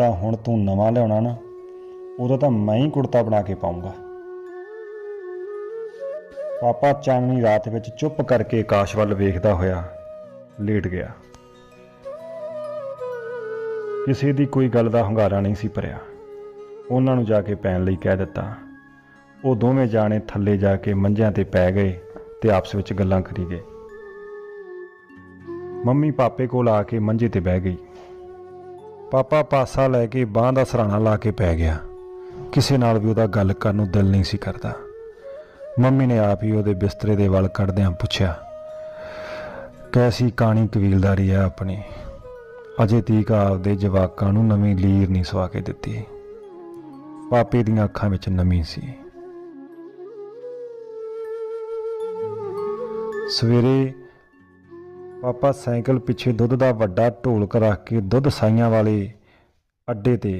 ਤਾਂ ਹੁਣ ਤੂੰ ਨਵਾਂ ਲਿਆਉਣਾ ਨਾ, ਉਦੋਂ ਤਾਂ ਮੈਂ ਹੀ ਕੁੜਤਾ ਬਣਾ ਕੇ ਪਾਉਂਗਾ। ਪਾਪਾ ਚਾਨਣੀ ਰਾਤ ਵਿੱਚ ਚੁੱਪ ਕਰਕੇ ਆਕਾਸ਼ ਵੱਲ ਵੇਖਦਾ ਹੋਇਆ ਲੇਟ ਗਿਆ। ਕਿਸੇ ਦੀ ਕੋਈ ਗੱਲ ਦਾ ਹੰਗਾਰਾ ਨਹੀਂ ਸੀ ਭਰਿਆ। ਉਹਨਾਂ ਨੂੰ ਜਾ ਕੇ ਪੈਣ ਲਈ ਕਹਿ ਦਿੱਤਾ। ਉਹ ਦੋਵੇਂ ਜਾਣੇ ਥੱਲੇ ਜਾ ਕੇ ਮੰਝਿਆਂ ਤੇ ਪੈ ਗਏ ਤੇ ਆਪਸ ਵਿੱਚ ਗੱਲਾਂ ਕਰੀ ਗਏ। ਮੰਮੀ ਪਾਪੇ ਕੋਲ ਆ ਕੇ ਮੰਝੇ ਤੇ ਬਹਿ ਗਈ। ਪਾਪਾ ਪਾਸਾ ਲੈ ਕੇ ਬਾਂਹ ਦਾ ਸਰਾਣਾ ਲਾ ਕੇ ਪੈ ਗਿਆ। ਕਿਸੇ ਨਾਲ ਵੀ ਉਹਦਾ ਗੱਲ ਕਰਨ ਨੂੰ ਦਿਲ ਨਹੀਂ ਸੀ ਕਰਦਾ। ਮੰਮੀ ਨੇ ਆਪ ਹੀ ਉਹਦੇ ਬਿਸਤਰੇ ਦੇ ਵੱਲ ਕੱਢਦਿਆਂ ਪੁੱਛਿਆ, ਕੈਸੀ ਕਾਣੀ ਕਬੀਲਦਾਰੀ ਹੈ ਆਪਣੀ? ਅਜੇ ਤੀਕ ਆਪਦੇ ਜਵਾਕਾਂ ਨੂੰ ਨਵੀਂ ਲੀਰ ਨਹੀਂ ਸਵਾ ਕੇ ਦਿੱਤੀ। ਪਾਪੇ ਦੀਆਂ ਅੱਖਾਂ ਵਿੱਚ ਨਮੀ ਸੀ। ਸਵੇਰੇ ਪਾਪਾ ਸਾਈਕਲ ਪਿੱਛੇ ਦੁੱਧ ਦਾ ਵੱਡਾ ਢੋਲਕ ਰੱਖ ਕੇ ਦੁੱਧ ਸਾਈਆਂ ਵਾਲੇ ਅੱਡੇ ਤੇ